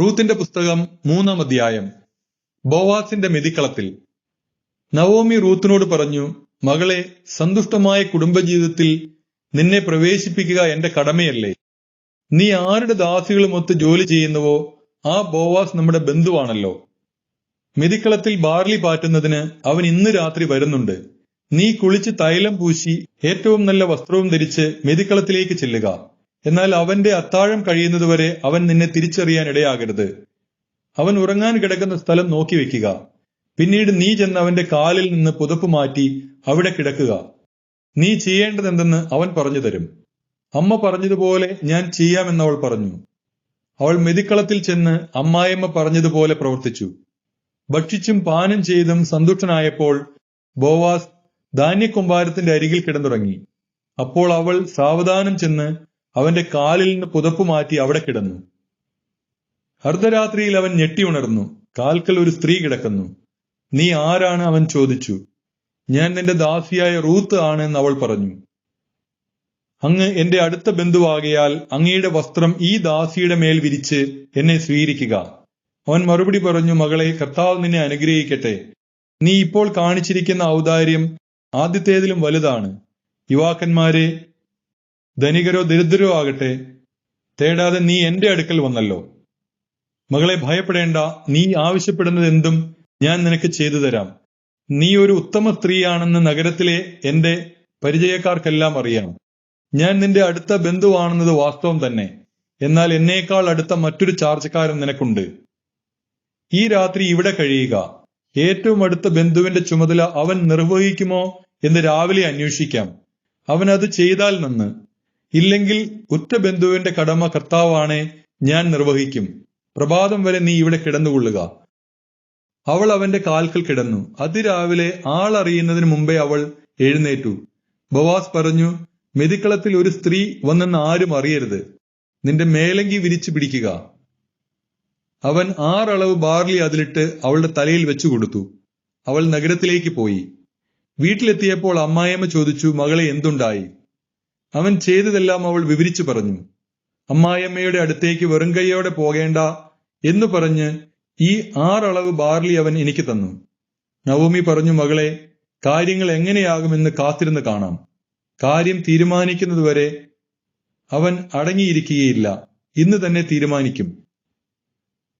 റൂത്തിന്റെ പുസ്തകം മൂന്നാം അധ്യായം. ബോവാസിന്റെ മെതിക്കളത്തിൽ. നവോമി റൂത്തിനോട് പറഞ്ഞു മകളെ സന്തുഷ്ടമായ കുടുംബജീവിതത്തിൽ നിന്നെ പ്രവേശിപ്പിക്കുക എന്റെ കടമയല്ലേ? നീ ആരുടെ ദാസികളുമൊത്ത് ജോലി ചെയ്യുന്നുവോ ആ ബോവാസ് നമ്മുടെ ബന്ധുവാണല്ലോ. മെതിക്കളത്തിൽ ബാർലി പാറ്റുന്നതിന് അവൻ ഇന്ന് രാത്രി വരുന്നുണ്ട്. നീ കുളിച്ച് തൈലം പൂശി ഏറ്റവും നല്ല വസ്ത്രവും ധരിച്ച് മെതിക്കളത്തിലേക്ക് ചെല്ലുക. എന്നാൽ അവന്റെ അത്താഴം കഴിയുന്നതുവരെ അവൻ നിന്നെ തിരിച്ചറിയാൻ ഇടയാകരുത്. അവൻ ഉറങ്ങാൻ കിടക്കുന്ന സ്ഥലം നോക്കി വെക്കുക പിന്നീട് നീ ചെന്ന് അവന്റെ കാലിൽ നിന്ന് പുതപ്പ് മാറ്റി അവിടെ കിടക്കുക. നീ ചെയ്യേണ്ടതെന്തെന്ന് അവൻ പറഞ്ഞു തരും അമ്മ പറഞ്ഞതുപോലെ ഞാൻ ചെയ്യാമെന്നവൾ പറഞ്ഞു. അവൾ മെതിക്കളത്തിൽ ചെന്ന് അമ്മായിമ്മ പറഞ്ഞതുപോലെ പ്രവർത്തിച്ചു. ഭക്ഷിച്ചും പാനം ചെയ്തും സന്തുഷ്ടനായപ്പോൾ ബോവാസ് ധാന്യക്കൊമ്പാരത്തിന്റെ അരികിൽ കിടന്നുറങ്ങി. അപ്പോൾ അവൾ സാവധാനം ചെന്ന് അവന്റെ കാലിൽ നിന്ന് പുതപ്പ് മാറ്റി അവിടെ കിടന്നു. അർദ്ധരാത്രിയിൽ അവൻ ഞെട്ടി ഉണർന്നു. കാൽക്കൽ ഒരു സ്ത്രീ കിടക്കുന്നു. നീ ആരാണ്? അവൻ ചോദിച്ചു. ഞാൻ നിന്റെ ദാസിയായ റൂത്ത് ആണ് എന്ന് അവൾ പറഞ്ഞു. അങ്ങ് എന്റെ അടുത്ത ബന്ധുവാകയാൽ അങ്ങയുടെ വസ്ത്രം ഈ ദാസിയുടെ മേൽ വിരിച്ച് എന്നെ സ്വീകരിക്കുക. അവൻ മറുപടി പറഞ്ഞു മകളെ കർത്താവ് നിന്നെ അനുഗ്രഹിക്കട്ടെ. നീ ഇപ്പോൾ കാണിച്ചിരിക്കുന്ന ഔദാര്യം ആദ്യത്തേതിലും വലുതാണ്. യുവാക്കന്മാരെ ധനികരോ ദരിദ്രരോ ആകട്ടെ തേടാതെ നീ എന്റെ അടുക്കൽ വന്നല്ലോ. മകളെ ഭയപ്പെടേണ്ട നീ ആവശ്യപ്പെടുന്നത് എന്തും ഞാൻ നിനക്ക് ചെയ്തു തരാം. നീ ഒരു ഉത്തമ സ്ത്രീയാണെന്ന് നഗരത്തിലെ എന്റെ പരിചയക്കാർക്കെല്ലാം അറിയാം ഞാൻ നിന്റെ അടുത്ത ബന്ധുവാണെന്നത് വാസ്തവം തന്നെ. എന്നാൽ എന്നേക്കാൾ അടുത്ത മറ്റൊരു ചാർച്ചക്കാരൻ നിനക്കുണ്ട്. ഈ രാത്രി ഇവിടെ കഴിയുക. ഏറ്റവും അടുത്ത ബന്ധുവിന്റെ ചുമതല അവൻ നിർവഹിക്കുമോ എന്ന് രാവിലെ അന്വേഷിക്കാം. അവൻ അത് ചെയ്താൽ നന്ന്. ഇല്ലെങ്കിൽ ഉറ്റ ബന്ധുവിന്റെ കടമ കർത്താവാണ് ഞാൻ നിർവഹിക്കും. പ്രഭാതം വരെ നീ ഇവിടെ കിടന്നുകൊള്ളുക. അവൾ അവന്റെ കാൽക്കൽ കിടന്നു. അതിരാവിലെ ആളറിയുന്നതിന് മുമ്പേ അവൾ എഴുന്നേറ്റു. ബവാസ് പറഞ്ഞു മെതിക്കളത്തിൽ ഒരു സ്ത്രീ വന്നെന്ന് ആരും അറിയരുത്. നിന്റെ മേലങ്കി വിരിച്ചു പിടിക്കുക. അവൻ ആറളവ് ബാർലി അതിലിട്ട് അവളുടെ തലയിൽ വെച്ചു കൊടുത്തു. അവൾ നഗരത്തിലേക്ക് പോയി. വീട്ടിലെത്തിയപ്പോൾ അമ്മായിയമ്മ ചോദിച്ചു മകളെ എന്തുണ്ടായി? അവൻ ചെയ്തതെല്ലാം അവൾ വിവരിച്ചു പറഞ്ഞു. അമ്മായിയമ്മയുടെ അടുത്തേക്ക് വെറും കൈയോടെ പോകേണ്ട എന്ന് പറഞ്ഞ് ഈ ആറളവ് ബാർലി അവൻ എനിക്ക് തന്നു. നവോമി പറഞ്ഞു മകളെ കാര്യങ്ങൾ എങ്ങനെയാകുമെന്ന് കാത്തിരുന്ന് കാണാം. കാര്യം തീരുമാനിക്കുന്നതുവരെ അവൻ അടങ്ങിയിരിക്കുകയില്ല. ഇന്ന് തന്നെ തീരുമാനിക്കും.